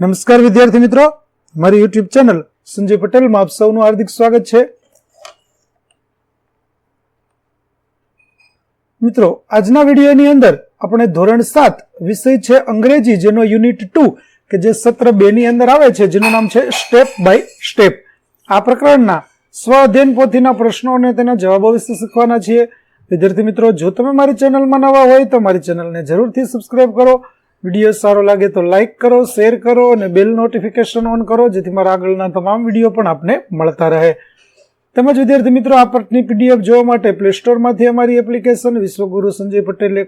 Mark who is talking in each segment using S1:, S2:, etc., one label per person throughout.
S1: નમસ્કાર વિદ્યાર્થી મિત્રો. મારી યુટ્યુબ ચેનલ સંજય પટેલમાં આપ સૌનું હાર્દિક સ્વાગત છે. મિત્રો, આજના વિડીયોની અંદર આપણે ધોરણ સાત વિષય છે અંગ્રેજી, જેનો યુનિટ ટુ કે જે સત્ર બે ની અંદર આવે છે, જેનું નામ છે સ્ટેપ બાય સ્ટેપ. આ પ્રકરણના સ્વ અધ્યયન પોથીના પ્રશ્નો અને તેના જવાબો વિશે શીખવાના છીએ. વિદ્યાર્થી મિત્રો, જો તમે મારી ચેનલમાં નવા હોય તો મારી ચેનલને જરૂરથી સબસ્ક્રાઇબ કરો. વીડિયો સારો લાગે તો લાઇક કરો, શેર કરો અને બેલ નોટિફિકેશન ઓન કરો, જેથી મારા આગળના તમામ વીડિયો પણ આપને મળતા રહે. તેમજ વિદ્યાર્થી મિત્રો, આ પટની પીડીએફ જોવા માટે પ્લે સ્ટોરમાંથી અમારી એપ્લિકેશન વિશ્વગુરુ સંજય પટેલે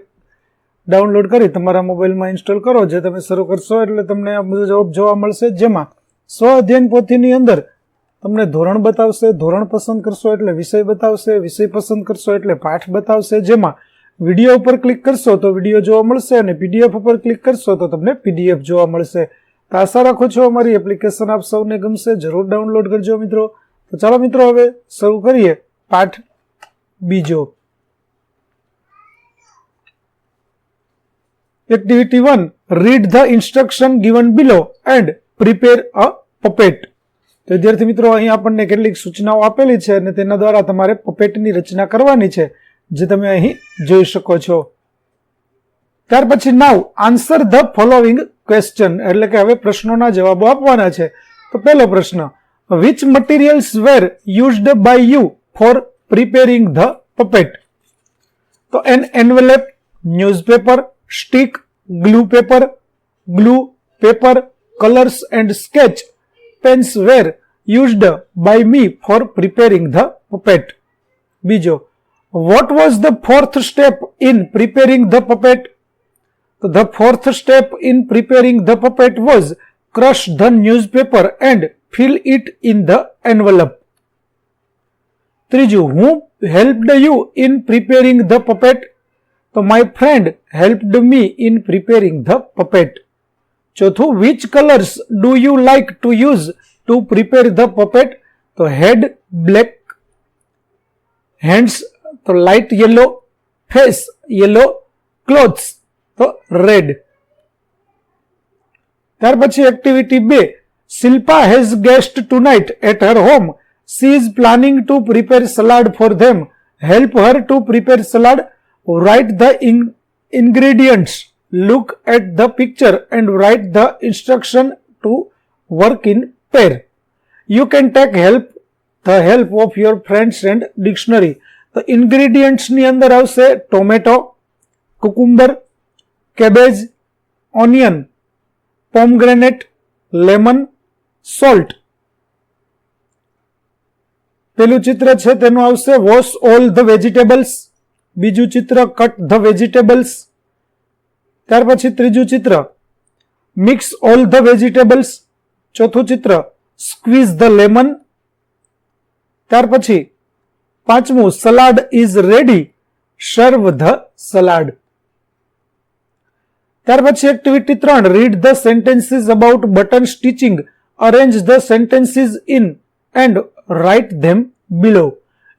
S1: ડાઉનલોડ કરી તમારા મોબાઈલમાં ઇન્સ્ટોલ કરો, જે તમે શરૂ કરશો એટલે તમને આ બધો જવાબ જોવા મળશે, જેમાં સ્વ અધ્યયન પોથીની અંદર તમને ધોરણ બતાવશે, ધોરણ પસંદ કરશો એટલે વિષય બતાવશે, વિષય પસંદ કરશો એટલે પાઠ બતાવશે, જેમાં વીડિયો ઉપર ક્લિક કરશો તો વીડિયો જોવા મળશે અને પીડીએફ ઉપર ક્લિક કરશો તો તમને પીડીએફ જોવા મળશે. તો આશા રાખું છું અમારી એપ્લિકેશન આપ સૌને ગમશે. જરૂર ડાઉનલોડ કરજો મિત્રો. તો ચાલો મિત્રો હવે શરૂ કરીએ પાઠ બીજો. Activity one read the instruction given below and prepare a puppet તો વિદ્યાર્થી મિત્રો, અહીં આપણને કેટલીક સૂચનાઓ આપેલી છે અને તેના દ્વારા તમારે પપેટની રચના કરવાની છે. જે તમે અહીં જોઈ શકો છો. ત્યાર પછી now answer the following question એટલે કે હવે પ્રશ્નોના જવાબો આપવાના છે. તો પહેલો પ્રશ્ન which materials were used by you for preparing the puppet તો an envelope newspaper stick glue paper glue paper colours and sketch pens were used by me for preparing the puppet બીજો what was the fourth step in preparing the puppet? So the fourth step in preparing the puppet was crush the newspaper and fill it in the envelope. ત્રીજું who helped you in preparing the puppet? તો my friend helped me in preparing the puppet. ચોથું which colors do you like to use to prepare the puppet તો head black hands તો light yellow face yellow clothes તો red ત્યાર પછી activity બે Shilpa has guest tonight at her home she is planning to prepare salad for them help her to prepare salad write the ingredients look at the picture and write the instruction to work in pair. You can take help the help of your friends and dictionary. તો ingredients અંદર આવશે tomato, cucumber, cabbage, onion, pomegranate, lemon, salt. પેલું ચિત્ર છે તેનું આવશે wash all the vegetables. બીજું ચિત્ર કટ ધ વેજીટેબલ્સ. ત્યાર પછી ત્રીજું ચિત્ર મિક્સ ઓલ ધ વેજીટેબલ્સ. ચોથું ચિત્ર સ્ક્વીઝ ધ લેમન. ત્યાર પછી પાંચમું, salad is ready serve the salad. ત્યાર પછી એક્ટિવિટી ત્રણ read the sentences about button stitching arrange the sentences in and write them below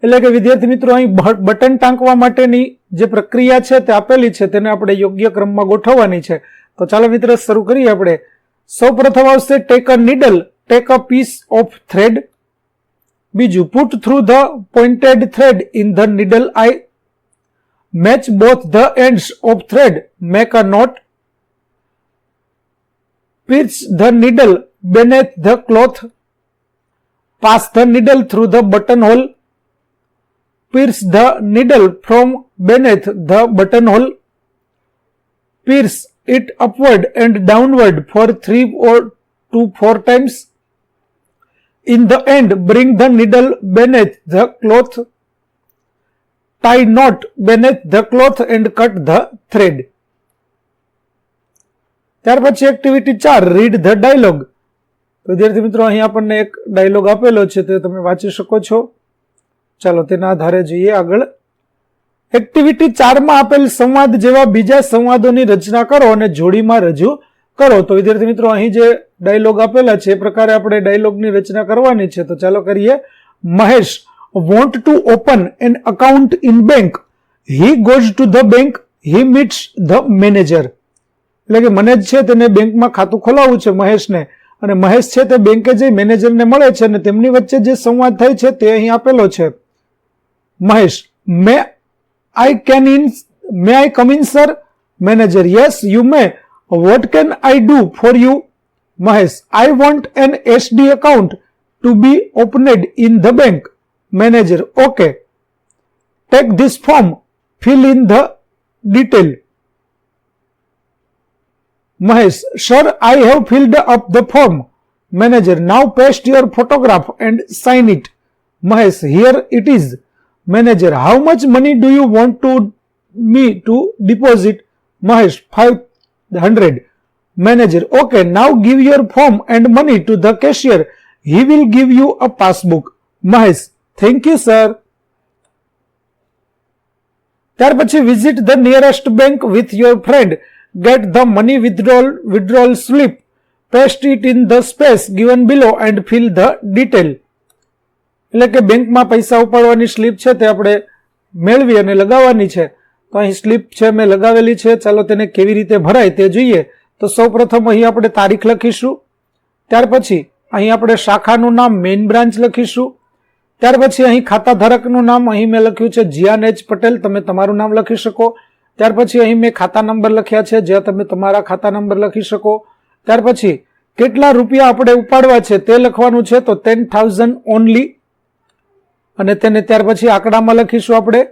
S1: એટલે કે વિદ્યાર્થી મિત્રો, અહીં બટન ટાંકવા માટેની જે પ્રક્રિયા છે તે આપેલી છે, તેને આપણે યોગ્ય ક્રમમાં ગોઠવવાની છે. તો ચાલો મિત્રો, શરૂ કરીએ આપણે. સૌ પ્રથમ આવશે take a needle take a piece of thread બીજું put through the pointed thread in the needle eye. Match both the ends of thread. Make a knot. Pierce the needle beneath the cloth. Pass the needle through the buttonhole. Pierce the needle from beneath the buttonhole. Pierce it upward and downward for 3 or 2 4 times. In the end, bring the needle beneath the cloth, tie knot beneath the cloth and cut the thread. ત્યાર પછી activity ચાર read the dialogue વિદ્યાર્થી મિત્રો અહીં આપણને એક dialog આપેલો છે તે તમે વાંચી શકો છો. ચાલો તેના આધારે જોઈએ આગળ. એક્ટિવિટી ચારમાં આપેલ સંવાદ જેવા બીજા સંવાદોની રચના કરો અને જોડીમાં રજૂ કરો. તો વિદ્યાર્થી મિત્રો અહીં જે ડાયલોગ આપેલા છે, એ પ્રકારે આપણે ડાયલોગની રચના કરવાની છે. તો ચાલો કરીએ. Mahesh want to open an account in bank he goes to the bank he meets the manager એટલે કે મને જ છે તેને બેંકમાં ખાતું ખોલાવવું છે મહેશને. અને મહેશ છે તે બેંકે જઈ મેનેજરને મળે છે અને તેમની વચ્ચે જે સંવાદ થાય છે તે અહીં આપેલો છે. Mahesh may I can in may I come in sir manager yes you may what can I do for you Mahesh, I want an SD account to be opened in the bank. Manager, okay. Take this form, fill in the detail. Mahesh, sir, I have filled up the form. Manager, now paste your photograph and sign it. Mahesh, here it is. Manager, how much money do you want to me to deposit? Mahesh, 500. Manager, okay, now give your form and money to the cashier. He will give you a passbook. Mahesh, thank you, sir. ત્યાર પછી visit the nearest bank with your friend get the money withdrawal withdrawal slip paste it in the space given below and fill the detail એટલે કે બેંકમાં પૈસા ઉપાડવાની slip છે તે આપણે મેળવી અને લગાવવાની છે તો અહીં સ્લીપ છે મેં લગાવેલી છે ચાલો તેને કેવી રીતે ભરાય તે જોઈએ તો સૌપ્રથમ અહીં આપણે તારીખ લખીશું, ત્યાર પછી અહીં આપણે શાખાનું નામ મેઇન બ્રાન્ચ લખીશું, ત્યાર પછી અહીં ખાતા ધારકનું નામ અહીં મેં લખ્યું છે જીયાન એચ પટેલ, તમે તમારું નામ લખી શકો. ત્યાર પછી અહીં મેં ખાતા નંબર લખ્યા છે, જ્યાં તમે તમારા ખાતા નંબર લખી શકો. ત્યાર પછી કેટલા રૂપિયા આપણે ઉપાડવા છે તે લખવાનું છે, તો ટેન થાઉઝન્ડ ઓનલી અને તેને ત્યાર પછી આંકડામાં લખીશું આપણે.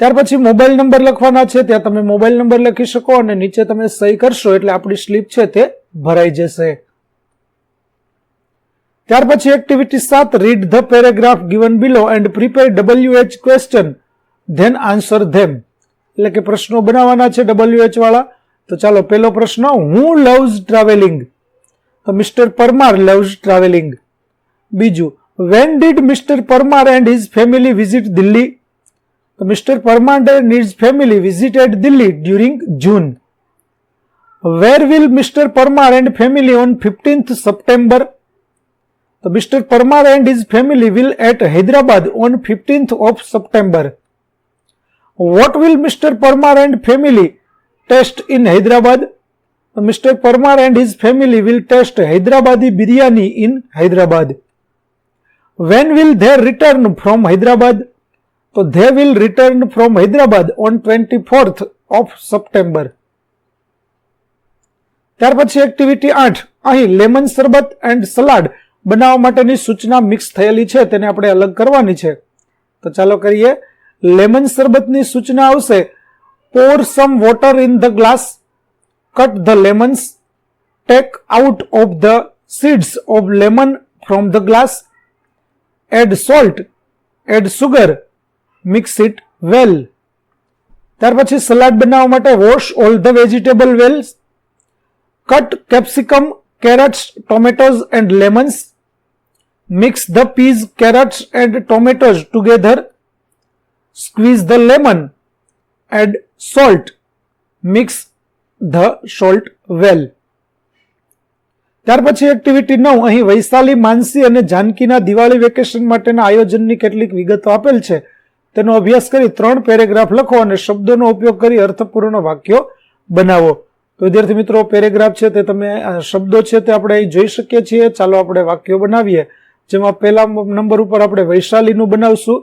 S1: ત્યાર પછી મોબાઈલ નંબર લખવાના છે, ત્યાં તમે મોબાઈલ નંબર લખી શકો અને નીચે તમે સહી કરશો એટલે આપણી સ્લીપ છે તે ભરાઈ જશે. ત્યાર પછી એક્ટિવિટી સાત read the paragraph given below and prepare W H question then answer them એટલે કે પ્રશ્નો બનાવવાના છે ડબલ્યુ એચ વાળા. તો ચાલો પેલો પ્રશ્ન, હું લવ્સ ટ્રાવેલિંગ? તો મિસ્ટર પરમાર લવ્સ ટ્રાવેલિંગ. બીજું when did Mr Parmar and his family visit Delhi So Mr. Parmander and his family visited Delhi during June. Where will Mr. Parmar and family on 15th September? The Mr. Parmar and his family will at Hyderabad on 15th of September. What will Mr. Parmar and family test in Hyderabad? So Mr. Parmar and his family will test Hyderabadi biryani in Hyderabad. When will they return from Hyderabad? So they will return from Hyderabad on 24th of September. ત્યાર પછી activity આઠ. અહીં lemon શરબત and salad બનાવવા માટેની સૂચના mix થયેલી છે, તેને આપણે અલગ કરવાની છે. તો ચાલો કરીએ. લેમન શરબતની સૂચના આવશે. Pour some water in the glass cut the lemons take out of the seeds of lemon from the glass add salt add sugar mix it well ત્યાર પછી સલાડ બનાવવા માટે wash all the vegetables cut capsicum carrots tomatoes and lemons mix the peas carrots and tomatoes together squeeze the lemon and salt mix the salt well ત્યાર પછી activity નવ. અહીં વૈશાલી, માનસી અને જાનકીના Diwali vacation માટેના આયોજનની કેટલીક વિગતો આપેલ છે. તેનો અભ્યાસ કરી ત્રણ પેરેગ્રાફ લખો અને શબ્દોનો ઉપયોગ કરી અર્થપૂર્ણ વાક્યો બનાવો. તો વિદ્યાર્થી મિત્રો, પેરેગ્રાફ છે તે તમે શબ્દો છે તે આપણે અહીં જોઈ શકીએ છીએ. ચાલો આપણે વાક્યો બનાવીએ. જેમાં પહેલા નંબર ઉપર આપણે વૈશાલીનું બનાવશું.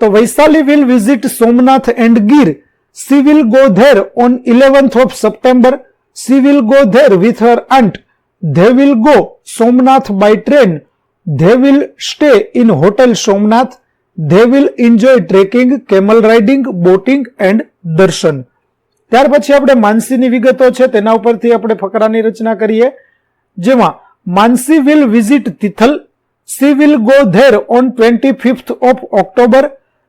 S1: તો Vaishali will visit Somnath and Gir. She will go there on eleventh of September she will go there with her aunt they will go Somnath by train they will stay in hotel Somnath they will enjoy trekking camel riding boating and darshan ત્યાર પછી આપણે માનસીની વિગતો છે તેના ઉપરથી આપણે ફકરાની રચના કરીએ જેમાં Mansi will visit Tithal she will go there on twenty fifth of October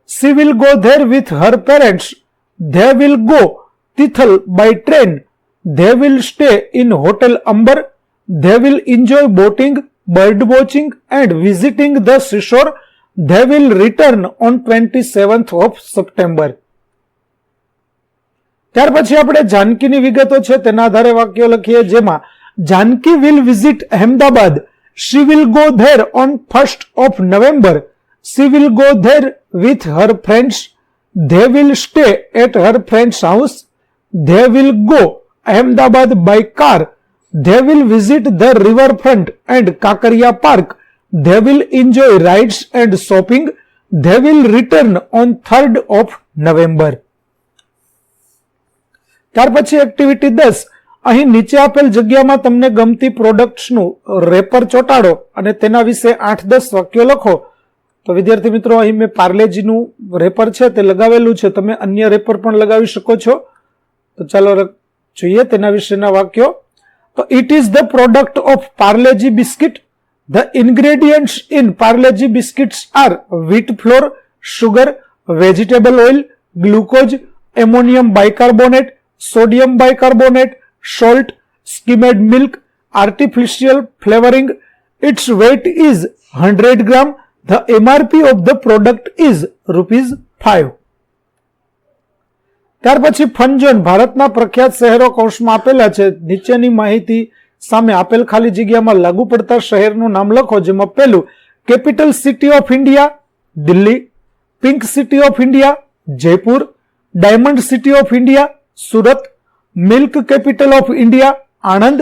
S1: she will go there with her parents. They will go Tithal by train. They will stay in Hotel Amber. They will enjoy boating, bird watching and visiting the seashore. They will return on 27th of September. ત્યાર પછી આપણે જાનકીની વિગતો છે તેના આધારે વાક્યો લખીએ જેમાં Janaki will visit Ahmedabad she will go there on first of November she will go there with her friends. They will stay at her friend's house. They will go Ahmedabad by car. They will visit the riverfront and Kakaria Park. They will enjoy rides and shopping. They will return on 3rd of November. ત્યાર પછી activity દસ. અહીં નીચે આપેલ જગ્યામાં તમને ગમતી પ્રોડક્ટ્સનું wrapper ચોંટાડો અને તેના વિશે આઠ દસ વાક્યો લખો. તો વિદ્યાર્થી મિત્રો, અહીં મેં પાર્લેજીનું રેપર છે તે લગાવેલું છે. તમે અન્ય રેપર પણ લગાવી શકો છો. તો ચાલો જોઈએ તેના વિશેના વાક્યો. તો it is the product of Parle G biscuit the ingredients in Parle G biscuits are wheat flour sugar vegetable oil glucose ammonium bicarbonate sodium bicarbonate salt skimmed milk artificial flavoring its weight is 100 gram the mrp of the product is rupees 5 ત્યાર પછી ફનઝોન ભારતના પ્રખ્યાત શહેરો કૌંસમાં આપેલા છે નીચેની માહિતી સામે આપેલ ખાલી જગ્યામાં લાગુ પડતા શહેરનું નામ લખો, જેમાં પહેલું, capital city of India Delhi, pink city of India Jaipur, diamond city of India Surat, milk capital of India Anand,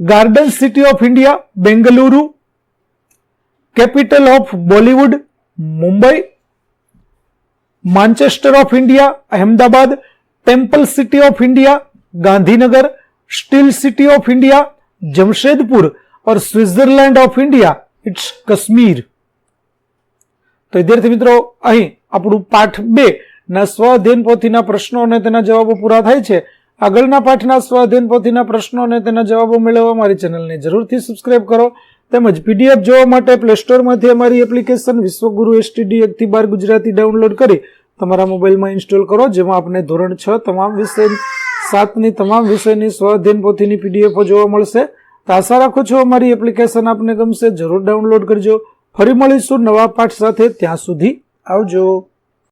S1: garden city of India Bengaluru, capital of Bollywood Mumbai, Manchester of India Ahmedabad, temple city of India Gandhinagar, steel city of India Jamshedpur और Switzerland of India it's Kashmir તો વિદ્યાર્થી મિત્રો અહીં આપણું પાઠ બે ના સ્વઅધ્યયન પોથીના પ્રશ્નો અને તેના જવાબો પૂરા થાય છે આગળના પાઠના સ્વઅધ્યયન પોથીના પ્રશ્નો અને તેના જવાબો મેળવવા મારી ચેનલને જરૂરથી સબસ્ક્રાઇબ કરો તેમજ પીડીએફ જોવા માટે પ્લે સ્ટોરમાંથી અમારી એપ્લિકેશન વિશ્વગુરુ એસટીડી એકથી બાર ગુજરાતી ડાઉનલોડ કરી તમારા મોબાઈલમાં ઇન્સ્ટોલ કરો જેમાં આપને ધોરણ છ તમામ વિષય સાતની તમામ વિષયની સ્વઅધ્યયન પોથીની પીડીએફો જોવા મળશે. તો આશા રાખું છું અમારી એપ્લિકેશન આપને ગમશે. જરૂર ડાઉનલોડ કરજો. ફરી મળીશું નવા પાઠ સાથે. ત્યાં સુધી આવજો.